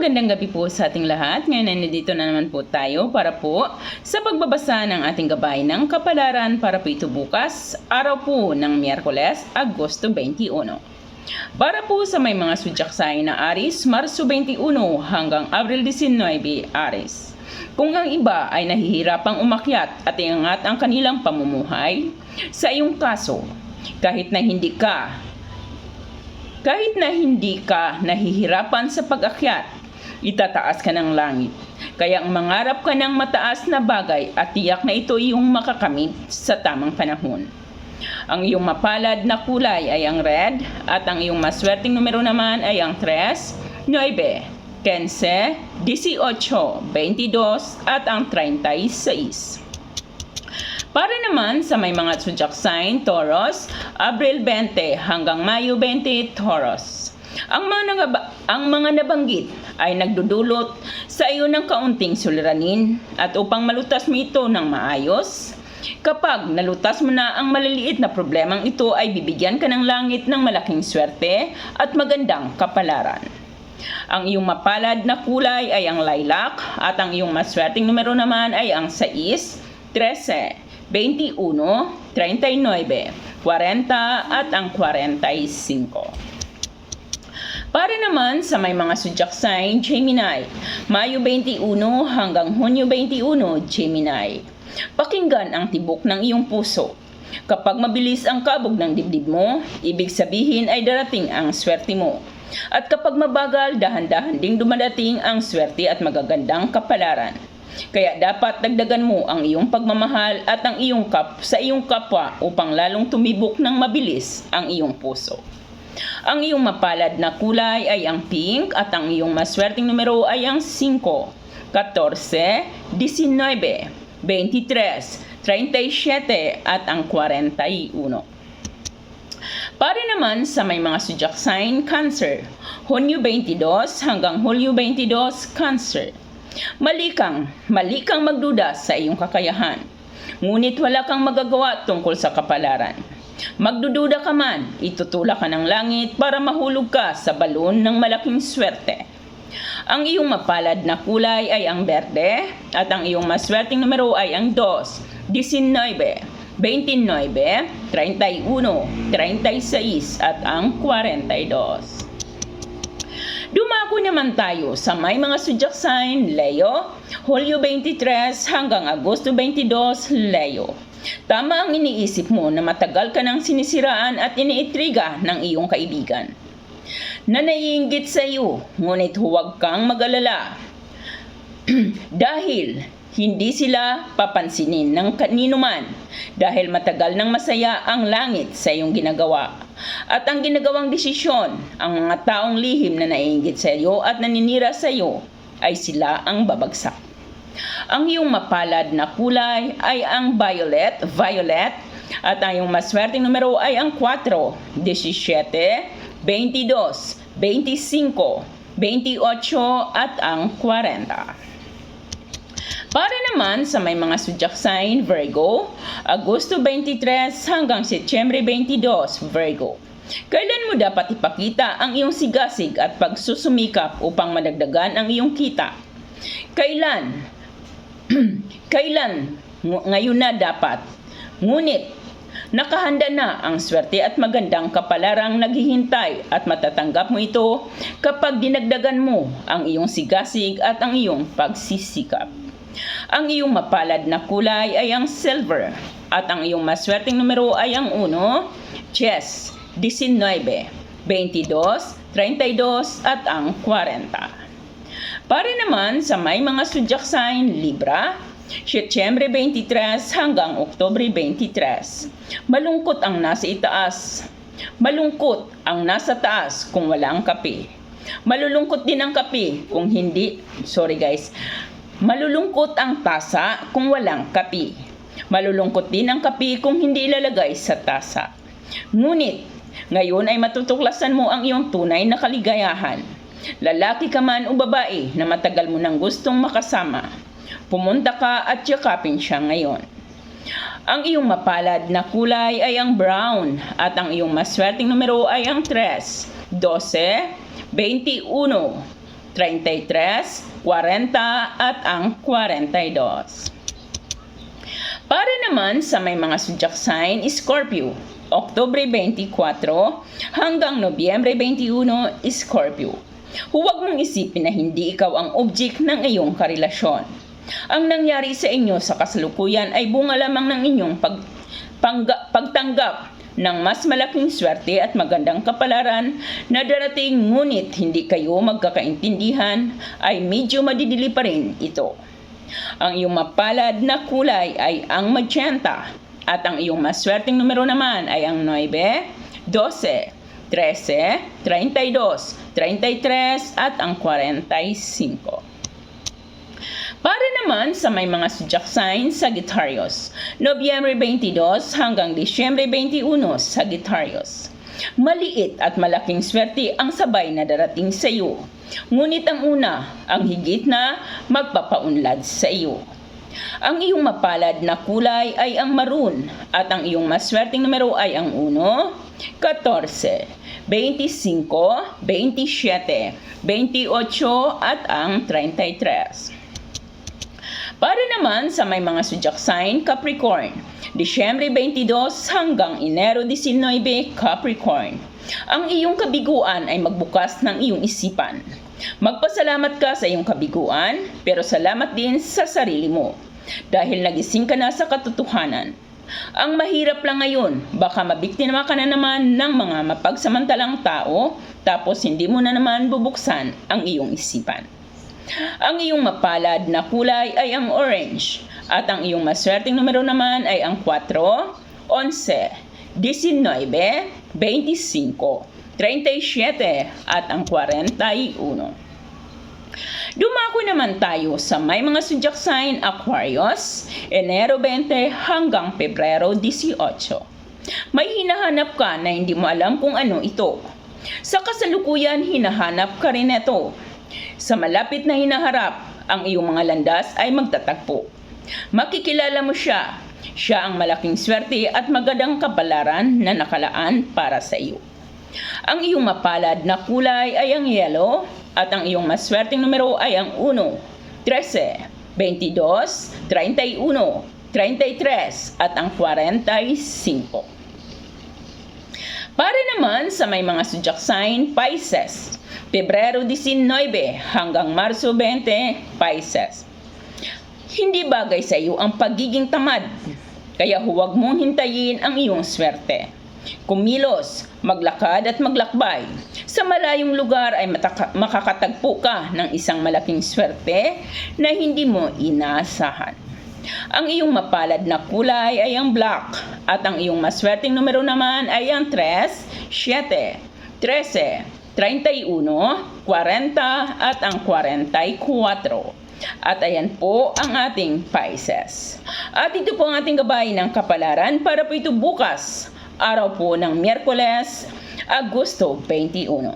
magandang gabi po sa ating lahat. Ngayon ay nandito na naman po tayo para po sa pagbabasa ng ating gabay ng kapalaran para po ito bukas, araw po ng Miyerkules, Agosto 21. Para po sa may mga sudyaksay na Aris, Marso 21 hanggang Abril 19 Aris. Kung ang iba ay nahihirapang umakyat at iangat ang kanilang pamumuhay, sa iyong kaso, kahit na hindi ka kahit na hindi ka nahihirapan sa pag-akyat, itataas ka ng langit. Kaya ang mangarap ka ng mataas na bagay at tiyak na ito iyong makakamit sa tamang panahon. Ang iyong mapalad na kulay ay ang red at ang iyong maswerteng numero naman ay ang 3, 9, 15, 18, 22 at ang 36. Para naman sa may mga zodiac sign, Taurus, Abril 20 hanggang Mayo 20, Taurus. Ang mga, nagaba- ang mga nabanggit ay nagdudulot sa iyo ng kaunting suliranin at upang malutas mo ito ng maayos, Kapag nalutas mo na ang maliliit na problemang ito ay bibigyan ka ng langit ng malaking swerte at magandang kapalaran. Ang iyong mapalad na kulay ay ang lilac at ang iyong maswerteng numero naman ay ang 6, 13, 21, 39, 40 at ang 45. Para naman sa may mga zodiac sign, Gemini, Mayo 21 hanggang Hunyo 21, Gemini. Pakinggan ang tibok ng iyong puso. Kapag mabilis ang kabog ng dibdib mo, ibig sabihin ay darating ang swerte mo. At kapag mabagal, dahan-dahan ding dumadating ang swerte at magagandang kapalaran. Kaya dapat dagdagan mo ang iyong pagmamahal at ang iyong kap sa iyong kapwa upang lalong tumibok ng mabilis ang iyong puso. Ang iyong mapalad na kulay ay ang pink at ang iyong maswerteng numero ay ang 5, 14, 19, 23, 37 at ang 41. Para naman sa may mga zodiac sign, Cancer, Hunyo 22 hanggang Hulyo 22, Cancer. Mali kang, mali kang magduda sa iyong kakayahan. Ngunit wala kang magagawa tungkol sa kapalaran. Magdududa ka man, itutulak ka ng langit para mahulog ka sa balon ng malaking swerte. Ang iyong mapalad na kulay ay ang berde at ang iyong maswerteng numero ay ang 2, 19, 29, 31, 36 at ang 42. Dumako naman tayo sa may mga zodiac sign, Leo, Hulyo 23 hanggang Agosto 22, Leo. Tama ang iniisip mo na matagal ka nang sinisiraan at iniitriga ng iyong kaibigan. Na naiinggit sa iyo, ngunit huwag kang mag-alala. Dahil hindi sila papansinin ng kanino man dahil matagal nang masaya ang langit sa iyong ginagawa. At ang ginagawang desisyon, ang mga taong lihim na naiinggit sa iyo at naninira sa iyo ay sila ang babagsak. Ang iyong mapalad na kulay ay ang violet, violet, at ang iyong maswerteng numero ay ang 4, 17, 22, 25, 28 at ang 40. Para naman sa may mga zodiac sign, Virgo, Agosto 23 hanggang Setyembre 22, Virgo. Kailan mo dapat ipakita ang iyong sigasig at pagsusumikap upang madagdagan ang iyong kita? Kailan? Kailan? Ng- Ngayon na dapat. Ngunit, nakahanda na ang swerte at magandang kapalarang naghihintay at matatanggap mo ito kapag dinagdagan mo ang iyong sigasig at ang iyong pagsisikap. Ang iyong mapalad na kulay ay ang silver at ang iyong maswerteng numero ay ang 1, chess, 19, 22, 32 at ang 40. Para naman sa may mga zodiac sign, Libra, Setyembre 23 hanggang Oktobre 23. Malungkot ang nasa itaas. Malungkot ang nasa taas kung wala ang kape. Malulungkot din ang kape kung hindi, sorry guys, malulungkot ang tasa kung walang kape. Malulungkot din ang kape kung hindi ilalagay sa tasa. Ngunit, ngayon ay matutuklasan mo ang iyong tunay na kaligayahan. Lalaki ka man o babae na matagal mo nang gustong makasama. Pumunta ka at yakapin siya ngayon. Ang iyong mapalad na kulay ay ang brown at ang iyong maswerteng numero ay ang 3, 12, 21, 33, 40 at ang 42. Para naman sa may mga zodiac sign, Scorpio, Oktubre 24 hanggang Nobyembre 21, Scorpio. Huwag mong isipin na hindi ikaw ang object ng iyong karelasyon. Ang nangyari sa inyo sa kasalukuyan ay bunga lamang ng inyong pag, pangga- pagtanggap ng mas malaking swerte at magandang kapalaran na darating ngunit hindi kayo magkakaintindihan ay medyo madidili pa rin ito. Ang iyong mapalad na kulay ay ang magenta at ang iyong maswerteng numero naman ay ang 9, 12, 13, 32, 33 at ang 45. Para naman sa may mga zodiac signs Sagittarius, Nobyembre 22 hanggang Disyembre 21 Sagittarius. Maliit at malaking swerte ang sabay na darating sa iyo. Ngunit ang una, ang higit na magpapaunlad sa iyo. Ang iyong mapalad na kulay ay ang maroon at ang iyong maswerteng numero ay ang 1, 14, 25, 27, 28 at ang 33. Para naman sa may mga zodiac sign Capricorn, Disyembre 22 hanggang Enero 19 Capricorn. Ang iyong kabiguan ay magbukas ng iyong isipan. Magpasalamat ka sa iyong kabiguan, pero salamat din sa sarili mo. Dahil nagising ka na sa katotohanan. Ang mahirap lang ngayon, baka mabiktima ka na naman ng mga mapagsamantalang tao, tapos hindi mo na naman bubuksan ang iyong isipan. Ang iyong mapalad na kulay ay ang orange at ang iyong maswerteng numero naman ay ang 4, 11, 19, 25, 37 at ang 41. Dumako naman tayo sa may mga zodiac sign Aquarius, Enero 20 hanggang Pebrero 18. May hinahanap ka na hindi mo alam kung ano ito. Sa kasalukuyan, hinahanap ka rin ito. Sa malapit na hinaharap, ang iyong mga landas ay magtatagpo. Makikilala mo siya. Siya ang malaking swerte at magandang kapalaran na nakalaan para sa iyo. Ang iyong mapalad na kulay ay ang yellow at ang iyong maswerteng numero ay ang 1, 13, 22, 31, 33 at ang 45. Para naman sa may mga zodiac sign Pisces, Pebrero 19 hanggang Marso 20, Pisces. Hindi bagay sa iyo ang pagiging tamad, kaya huwag mong hintayin ang iyong swerte. Kumilos, maglakad at maglakbay. Sa malayong lugar ay makakatagpo ka ng isang malaking swerte na hindi mo inaasahan. Ang iyong mapalad na kulay ay ang black at ang iyong maswerteng numero naman ay ang 3, 7, 13, 31, 40 at ang 44. At ayan po ang ating Pisces. At ito po ang ating gabay ng kapalaran para po ito bukas, araw po ng Miyerkules, Agosto 21.